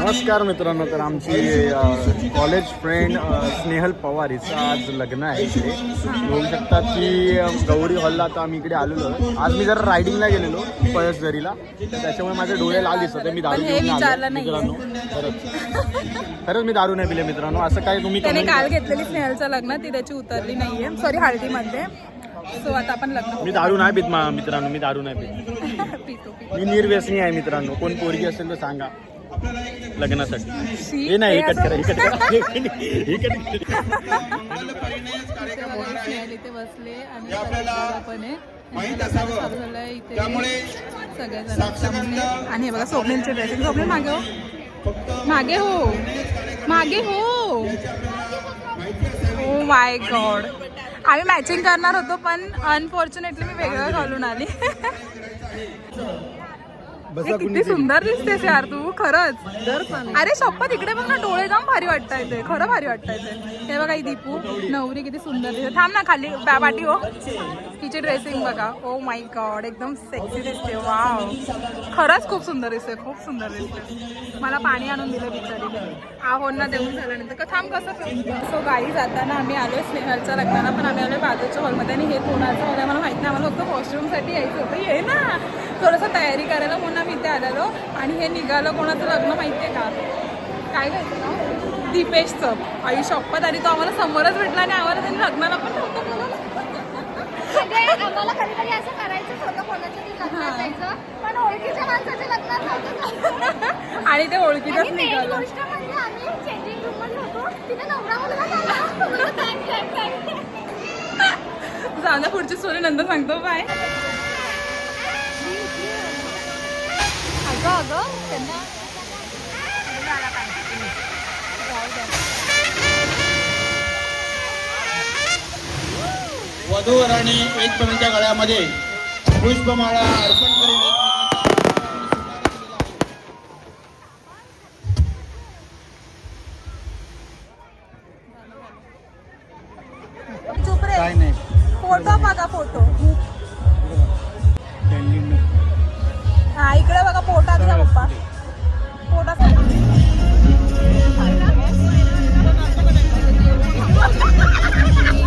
नमस्कार मित्रांनो तर आमची कॉलेज फ्रेंड स्नेहल पवार हिचं आज लग्न आहे इकडे. बघू शकतात की गौरी हॉलला आता आम्ही इकडे आलेलो. आज मी जरा रायडिंगला गेलेलो पळसदरीला. त्याच्यामुळे माझे डोळे लाल दिसत आहे. मी दारू घेऊन. मित्रांनो. खरंच. खरंच मी दारू नाही पिले मित्रांनो. असं काय तुम्ही काल घेतलेली स्नेहलचं लग्न ती त्याची उतरली नाहीये. सॉरी हळदीमध्ये. सो आता आपण लग्न मी दारू नाही पित मित्रांनो मी दारू नाही पितो. मी निर्व्यसनी आहे मित्रांनो. कोण पोरगी असेल तर सांगा. लग्नासाठी. हे नाही हे हे कट करा हे असं- कट करा. कट करा. स्नेहल इथे बसले आणि पण आहे. त्यामुळे- आणि हे बघा स्वप्नीलचे ड्रेसिंग स्वप्नील मागे हो. मागे हो. मागे हो. ओ माय गॉड आम्ही मॅचिंग करणार होतो पण अनफॉर्च्युनेटली मी वेगळं घालून आली. हे किती सुंदर दिसतेस यार तू खरंच. अरे शपथ इकडे बघ ना डोळे जाम भारी वाटत ते. खरं भारी वाटत ते. हे बघा ही दीपू नवरी किती सुंदर दिसते. थांब ना खाली बा- पाठी हो. तिची ड्रेसिंग बघा. ओ माय गॉड एकदम सेक्सी दिसते. वाव खरंच खूप सुंदर दिसते खूप सुंदर दिसते. मला पाणी आणून दिलं बिचारीने. आहोंना देऊन झाल्यानंतर. का थांब कसं सो गाई जाताना आम्ही आलो स्नेहलच्या लग्नाला पण आम्ही आलो बाजूच्या हॉलमध्ये आणि हे कोणाचं मला माहिती नाही. आम्हाला फक्त वॉशरूमसाठी यायचं होतं. ये ना. थोडंसं तयारी करायला म्हणून आम्ही इथे आलेलो आणि हे निघालं कोणाचं लग्न माहिती आहे का? काय घ्यायचं दीपेशचं. आई शपथ आणि तो आम्हाला समोरच भेटला आणि आम्हाला त्यांनी लग्नाला पण नव्हतं बोलवलं. आम्हाला कधी कधी असं करायचंच होतं कोणाच्या तरी लग्नात जायचं. पण ओळखीच्या माणसाच्या लग्नात नव्हतं आणि ते मेन निघालं. गोष्ट म्हणजे आम्ही चेंजिंग रूममध्ये होतो. तिथे नवरा मुलगा झाला. मुलगा time, time, time. जाऊ पुढची स्टोरी नंतर सांगतो. बाय अगं अगं त्यांना वधूवरांनी एकमेकांच्या गळ्यामध्ये पुष्पमाळा अर्पण करून फोटो बघा फोटो. हा इकडे बघा पोटा दिला पप्पा. पोटा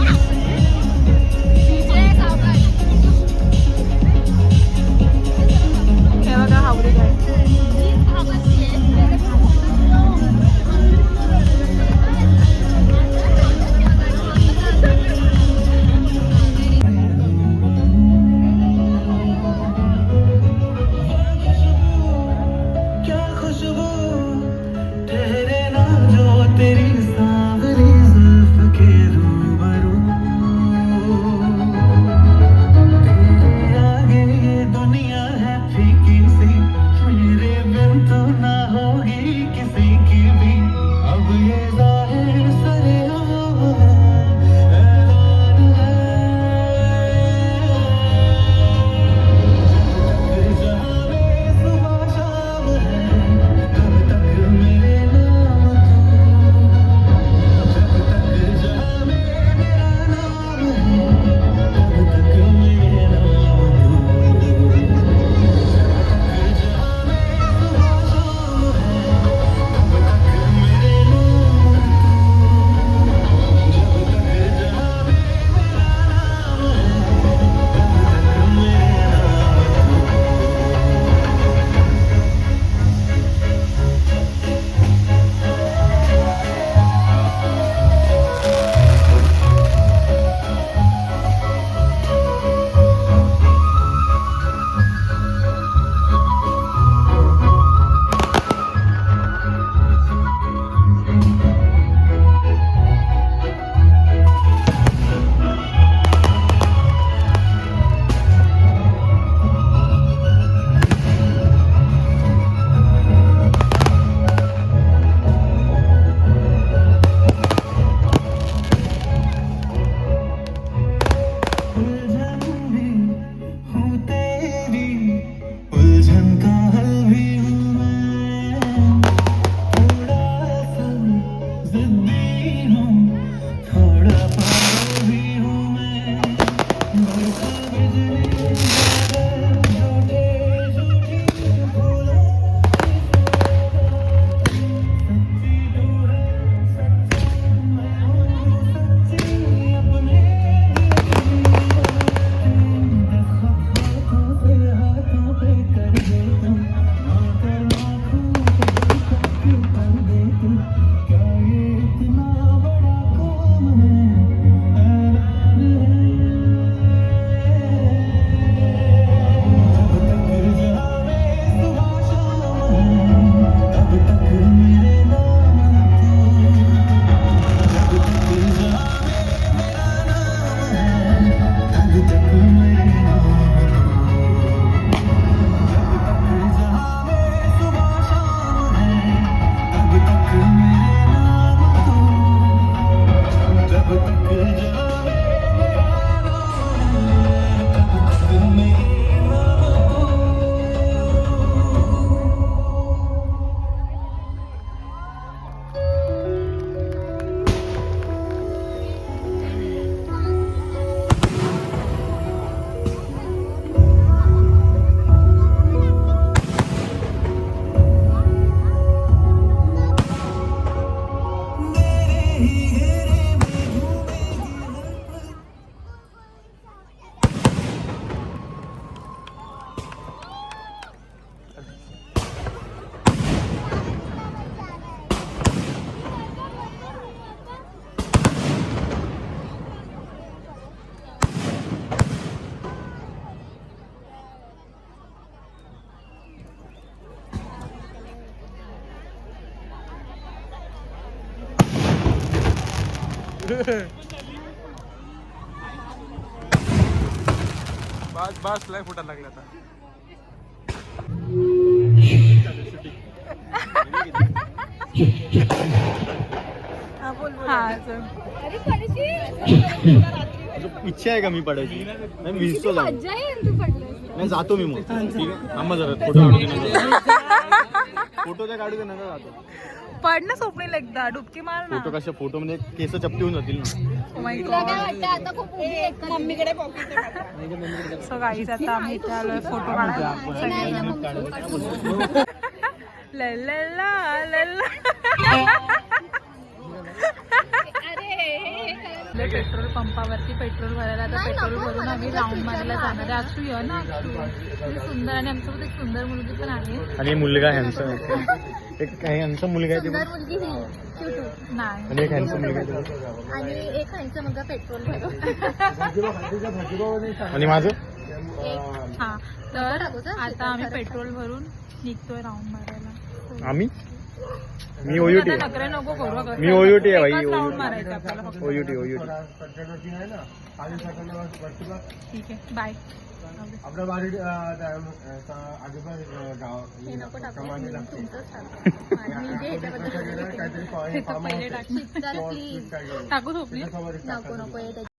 我的 बस बस लय फुटायला लागले आता. हा इच्छा आहे का मी पडायची? नाही मी दिसतो जाऊन मजा येईल तू पडलं नाही जातो मी मग. ठीक आहे थांबा जरा फोटो काढू दे. फोटो त्या काढू दे नंतर जातो पड ना स्वप्नील एकदा डुबकी मार ना. फोटो कशा फोटो मध्ये केस चपटी होऊन जातील ना. Oh my God. आता खूप उभी आहे का? सो गाईज आता आम्ही इथे आलोय फोटो काढायला. काढू. लल्ला लल्ला अरे हे, हे काय? पेट्रोल पंपावरती पेट्रोल भरायला आता पेट्रोल भरून आम्ही राऊंड मारायला जाणार आहे. अक्षू ये ना अक्षू. सुंदर आणि आमच्यासोबत एक सुंदर मुलगी पण आहे. आणि मुलगा हॅन्सम एक काही हॅन्सम मुलगा आहे सुंदर. मुलगी ही. क्यूट नाही. आणि एक हॅन्सम मुलगा आहे. आणि एक खायचं मग पेट्रोल भरू आणि माझं? हा तर? आता आम्ही पेट्रोल भरून निघतोय राऊंड मारायला. आम्ही? मी ओयुटी आता नखरे नको करू अगं. मी OUT आहे एकच मारायचं आपल्याला फक्त. ओयुटी ओयुटी ठीक आहे बाय आपल्या बारी हे नको टाकू. तुमचंच टाकू. आणि जे ह्याच्याबद्दल ते तर पहिले टाक तर प्लीज टाकू झोपली. नको नको हे